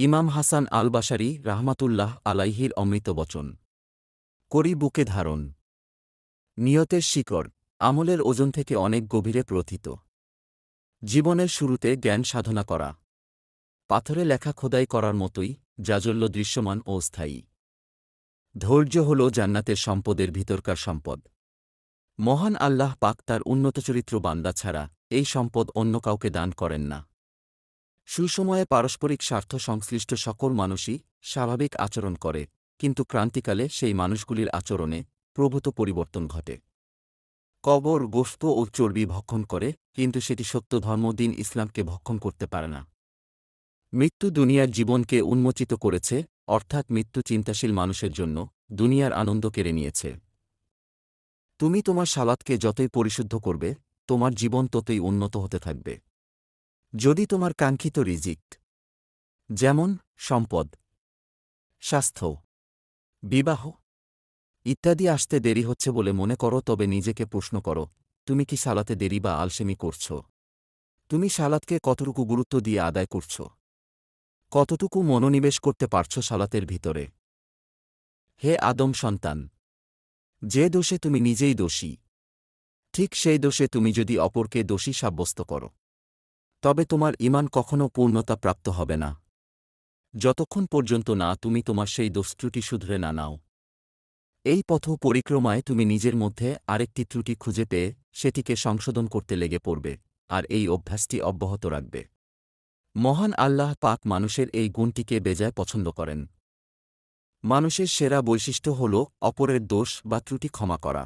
ইমাম হাসান আল বাশারি রাহমাতুল্লাহ আলাইহির অমৃত বচন। করি বুকে ধারণ। নিয়তের শিকড়, আমলের ওজন থেকে অনেক গভীরে প্রথিত। জীবনের শুরুতে জ্ঞান সাধনা করা। পাথরে লেখা খোদাই করার মতোই জাজল্য দৃশ্যমান ও স্থায়ী। ধৈর্য হল জান্নাতের সম্পদের ভিতরকার সম্পদ। মহান আল্লাহ পাক তার উন্নত চরিত্র বান্দা ছাড়া এই সম্পদ অন্য কাউকে দান করেন না। সুসময়ে পারস্পরিক স্বার্থ সংশ্লিষ্ট সকল মানুষই স্বাভাবিক আচরণ করে, কিন্তু ক্রান্তিকালে সেই মানুষগুলির আচরণে প্রভূত পরিবর্তন ঘটে। কবর গোস্ত ও চর্বি ভক্ষণ করে, কিন্তু সেটি সত্য ধর্মদিন ইসলামকে ভক্ষণ করতে পারে না। মৃত্যু দুনিয়ার জীবনকে উন্মোচিত করেছে, অর্থাৎ মৃত্যু চিন্তাশীল মানুষের জন্য দুনিয়ার আনন্দ কেড়ে নিয়েছে। তুমি তোমার সালাদকে যতই পরিশুদ্ধ করবে, তোমার জীবন ততই উন্নত হতে থাকবে। যদি তোমার কাঙ্ক্ষিত রিজিক, যেমন সম্পদ, স্বাস্থ্য, বিবাহ ইত্যাদি আসতে দেরি হচ্ছে বলে মনে করো, তবে নিজেকে প্রশ্ন করো, তুমি কি সালাতে দেরি বা আলসেমি করছ? তুমি সালাতকে কতটুকু গুরুত্ব দিয়ে আদায় করছ? কতটুকু মনোনিবেশ করতে পারছ সালাতের ভিতরে? হে আদম সন্তান, যে দোষে তুমি নিজেই দোষী, ঠিক সেই দোষে তুমি যদি অপরকে দোষী সাব্যস্ত করো। তবে তোমার ইমান কখনও পূর্ণতা প্রাপ্ত হবে না। যতক্ষণ পর্যন্ত না তুমি তোমার সেই দোষত্রুটি শুধরে না নাও। এই পথ পরিক্রমায় তুমি নিজের মধ্যে আরেকটি ত্রুটি খুঁজে পেয়ে সেটিকে সংশোধন করতে লেগে পড়বে, আর এই অভ্যাসটি অব্যাহত রাখবে। মহান আল্লাহ পাক মানুষের এই গুণটিকে বেজায় পছন্দ করেন। মানুষের সেরা বৈশিষ্ট্য হল অপরের দোষ বা ত্রুটি ক্ষমা করা।